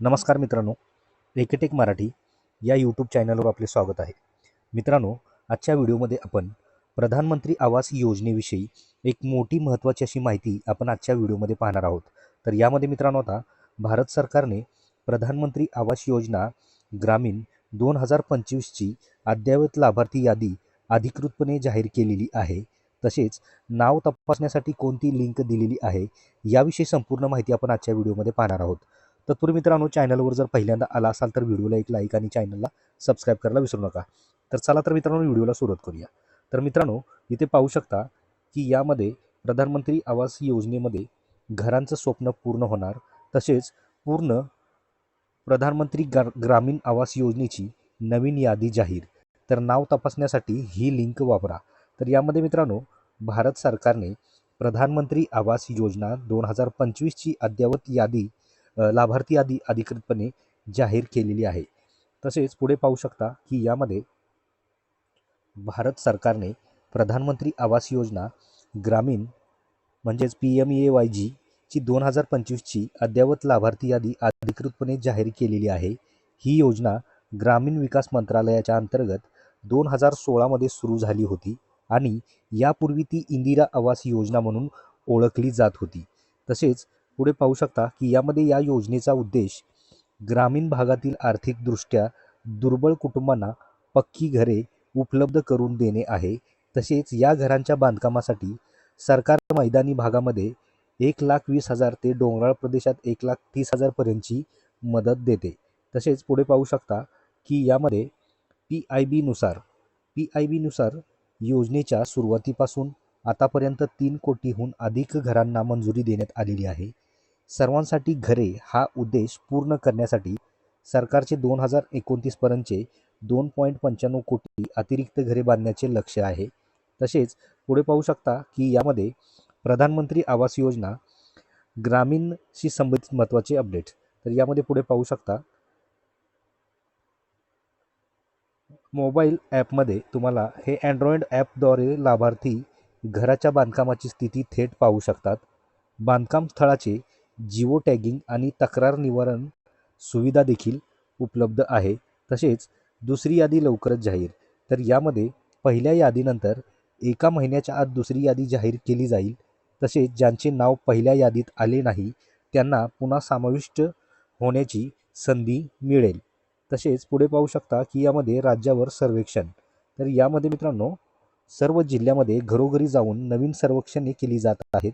नमस्कार मित्रांनो एकेटेक मराठी या यूट्यूब चॅनलवर आपले स्वागत आहे. मित्रांनो आजच्या व्हिडिओमध्ये आपण प्रधानमंत्री आवास योजनेविषयी एक मोठी महत्त्वाची अशी माहिती आपण आजच्या व्हिडिओमध्ये पाहणार आहोत. तर यामध्ये मित्रांनो आता भारत सरकारने प्रधानमंत्री आवास योजना ग्रामीण दोन हजार पंचवीसची अद्ययावत लाभार्थी यादी अधिकृतपणे जाहीर केलेली आहे. तसेच नाव तपासण्यासाठी कोणती लिंक दिलेली आहे याविषयी संपूर्ण माहिती आपण आजच्या व्हिडिओमध्ये पाहणार आहोत. तत्पूर्वी मित्रांनो चॅनलवर जर पहिल्यांदा आला असाल तर व्हिडिओला एक लाईक आणि चॅनलला सबस्क्राईब करायला विसरू नका. तर चला तर मित्रांनो व्हिडिओला सुरुवात करूया. तर मित्रांनो इथे पाहू शकता की यामध्ये प्रधानमंत्री आवास योजनेमध्ये घरांचं स्वप्न पूर्ण होणार. तसेच पूर्ण प्रधानमंत्री ग्रा ग्रामीण आवास योजनेची नवीन यादी जाहीर. तर नाव तपासण्यासाठी ही लिंक वापरा. तर यामध्ये मित्रांनो भारत सरकारने प्रधानमंत्री आवास योजना दोन हजार पंचवीसची अद्ययावत यादी लाभार्थी यादी अधिकृतपणे जाहीर केलेली आहे. तसेच पुढे पाहू शकता की यामध्ये भारत सरकारने प्रधानमंत्री आवास योजना ग्रामीण म्हणजेच P M A Y G ची दोन हजार पंचवीसची अद्ययावत लाभार्थी यादी अधिकृतपणे जाहीर केलेली आहे. ही योजना ग्रामीण विकास मंत्रालयाच्या अंतर्गत दोन हजार सोळामध्ये सुरू झाली होती आणि यापूर्वी ती इंदिरा आवास योजना म्हणून ओळखली जात होती. तसेच पुढे पाहू शकता की यामध्ये या योजनेचा उद्देश ग्रामीण भागातील आर्थिकदृष्ट्या दुर्बल कुटुंबांना पक्की घरे उपलब्ध करून देणे आहे. तसेच या घरांच्या बांधकामासाठी सरकार मैदानी भागामध्ये एक लाख वीस हजार ते डोंगराळ प्रदेशात एक लाख तीस हजारपर्यंतची मदत देते. तसेच पुढे पाहू शकता की यामध्ये पी आय बीनुसार पी आय बीनुसार योजनेच्या सुरुवातीपासून आतापर्यंत तीन कोटीहून अधिक घरांना मंजुरी देण्यात आलेली आहे. सर्वांसाठी घरे हा उद्देश पूर्ण करण्यासाठी सरकारचे दोन हजार एकोणतीसपर्यंतचे दोन पॉईंट पंच्याण्णव कोटी अतिरिक्त घरे बांधण्याचे लक्ष्य आहे. तसेच पुढे पाहू शकता की यामध्ये प्रधानमंत्री आवास योजना ग्रामीणशी संबंधित महत्त्वाचे अपडेट. तर यामध्ये पुढे पाहू शकता मोबाईल ॲपमध्ये तुम्हाला हे अँड्रॉइड ॲपद्वारे लाभार्थी घराच्या बांधकामाची स्थिती थेट पाहू शकतात. बांधकाम स्थळाचे जिओ टॅगिंग आणि तक्रार निवारण सुविधा देखील उपलब्ध आहे. तसेच दुसरी यादी लवकरच जाहीर. तर यामध्ये पहिल्या यादीनंतर एका महिन्याच्या आत दुसरी यादी जाहीर केली जाईल. तसेच ज्यांचे नाव पहिल्या यादीत आले नाही त्यांना पुन्हा समाविष्ट होण्याची संधी मिळेल. तसेच पुढे पाहू शकता की यामध्ये राज्यावर सर्वेक्षण. तर यामध्ये मित्रांनो सर्व जिल्ह्यामध्ये घरोघरी जाऊन नवीन सर्वेक्षणे केली जात आहेत.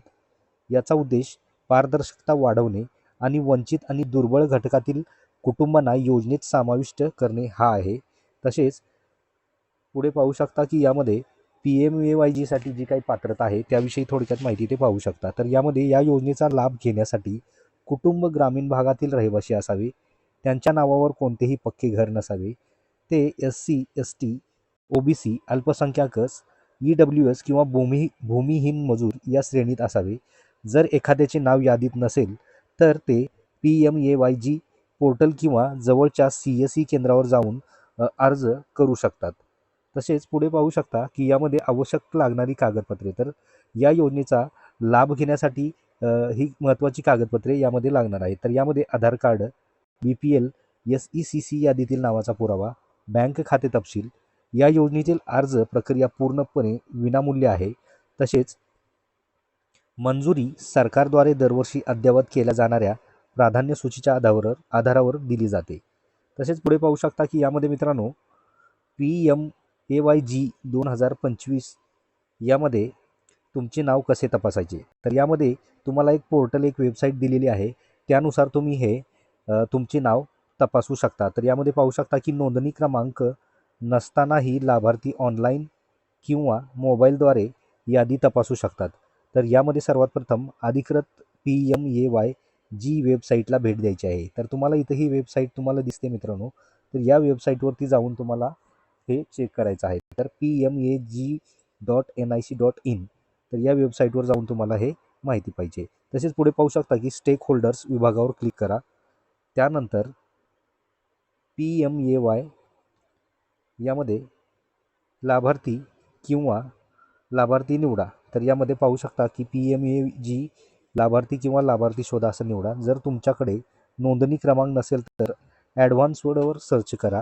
याचा उद्देश पारदर्शकता वाढवणे आणि वंचित आणि दुर्बळ घटकातील कुटुंबांना योजनेत समाविष्ट करणे हा आहे. तसेच पुढे पाहू शकता की यामध्ये पी एम ए वाय जीसाठी जी काही पात्रता आहे त्याविषयी थोडक्यात माहिती ते पाहू शकता. तर यामध्ये या योजनेचा लाभ घेण्यासाठी कुटुंब ग्रामीण भागातील रहिवासी असावे त्यांच्या नावावर कोणतेही पक्के घर नसावे ते S C S T O B C अल्पसंख्याकस E W S किंवा भूमी भूमिहीन मजूर या श्रेणीत असावे. जर एखाद्याचे नाव यादीत नसेल तर ते P M A Y G portal किंवा जवळच्या सी एस ई केंद्रावर जाऊन अर्ज करू शकतात. तसेच पुढे पाहू शकता की यामध्ये आवश्यक लागणारी कागदपत्रे तर या योजनेचा लाभ घेण्यासाठी ही महत्त्वाची कागदपत्रे यामध्ये लागणार आहेत. तर यामध्ये Aadhaar card B P L S E C C यादीतील नावाचा पुरावा बँक खाते तपशील या योजनेतील अर्ज प्रक्रिया पूर्णपणे विनामूल्य आहे. तसेच मंजुरी सरकारद्वारे दरवर्षी अद्ययावत केल्या जाणाऱ्या प्राधान्य सूचीच्या आधारावर आधारावर दिली जाते. तसेच पुढे पाहू शकता की यामध्ये मित्रांनो P M A Y G दोन हजार पंचवीस यामध्ये तुमचे नाव कसे तपासायचे? तर यामध्ये तुम्हाला एक पोर्टल एक वेबसाईट दिलेली आहे. त्यानुसार तुम्ही हे तुमचे नाव तपासू शकता. तर यामध्ये पाहू शकता की नोंदणी क्रमांक नसतानाही लाभार्थी ऑनलाईन किंवा मोबाईलद्वारे यादी तपासू शकतात. तर यामध्ये सर्वात प्रथम अधिकृत P M A Y G वेबसाईटला भेट द्यायची आहे. तर तुम्हाला इथं ही वेबसाईट तुम्हाला दिसते मित्रांनो. तर या वेबसाईटवरती जाऊन तुम्हाला हे चेक करायचं आहे. तर P M A G dot N I C dot in तर या वेबसाईटवर जाऊन तुम्हाला हे माहिती पाहिजे. तसेच पुढे पाहू शकता की स्टेक होल्डर्स विभागावर क्लिक करा. त्यानंतर पी एम ए वाय यामध्ये लाभार्थी किंवा लाभार्थी निवडा. तर यामध्ये पाहू शकता की पी एम ए जी लाभार्थी किंवा लाभार्थी शोधा असं निवडा. जर तुमच्याकडे नोंदणी क्रमांक नसेल तर ॲडव्हान्सवरवर सर्च करा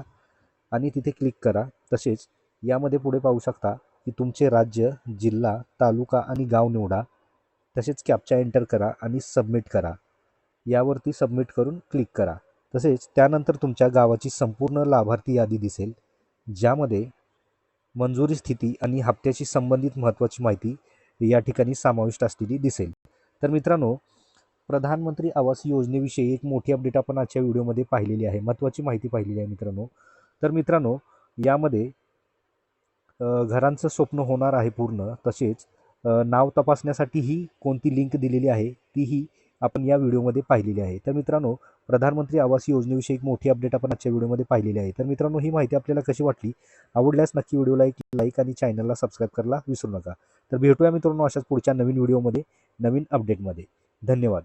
आणि तिथे क्लिक करा. तसेच यामध्ये पुढे पाहू शकता की तुमचे राज्य जिल्हा तालुका आणि गाव निवडा. तसेच कॅप्चा एंटर करा आणि सबमिट करा. यावरती सबमिट करून क्लिक करा. तसेच त्यानंतर तुमच्या गावाची संपूर्ण लाभार्थी यादी दिसेल. ज्यामध्ये मंजुरी स्थिती आणि हप्त्याशी संबंधित महत्त्वाची माहिती या ठिकाणी समाविष्ट असलेली दिसेल. तर मित्रांनो प्रधानमंत्री आवास योजनेविषयी एक मोठी अपडेट आपण आजच्या व्हिडिओमध्ये पाहिलेली आहे. महत्त्वाची माहिती पाहिलेली आहे मित्रांनो. तर मित्रांनो यामध्ये घरांचं स्वप्न होणार आहे पूर्ण. तसेच नाव तपासण्यासाठीही कोणती लिंक दिलेली आहे तीही आपण या व्हिडिओमध्ये पाहिलेली आहे. तर मित्रांनो प्रधानमंत्री आवास योजनेविषयी एक मोठी अपडेट आपण आजच्या व्हिडिओमध्ये पाहिलेली आहे. तर मित्रांनो ही माहिती आपल्याला कशी वाटली? आवडल्यास नक्की व्हिडिओला एक लाईक आणि चॅनलला सबस्क्राईब करायला विसरू नका. तर भेटूया मित्रांनो अशाच पुढच्या नवीन व्हिडिओमध्ये नवीन अपडेटमध्ये धन्यवाद.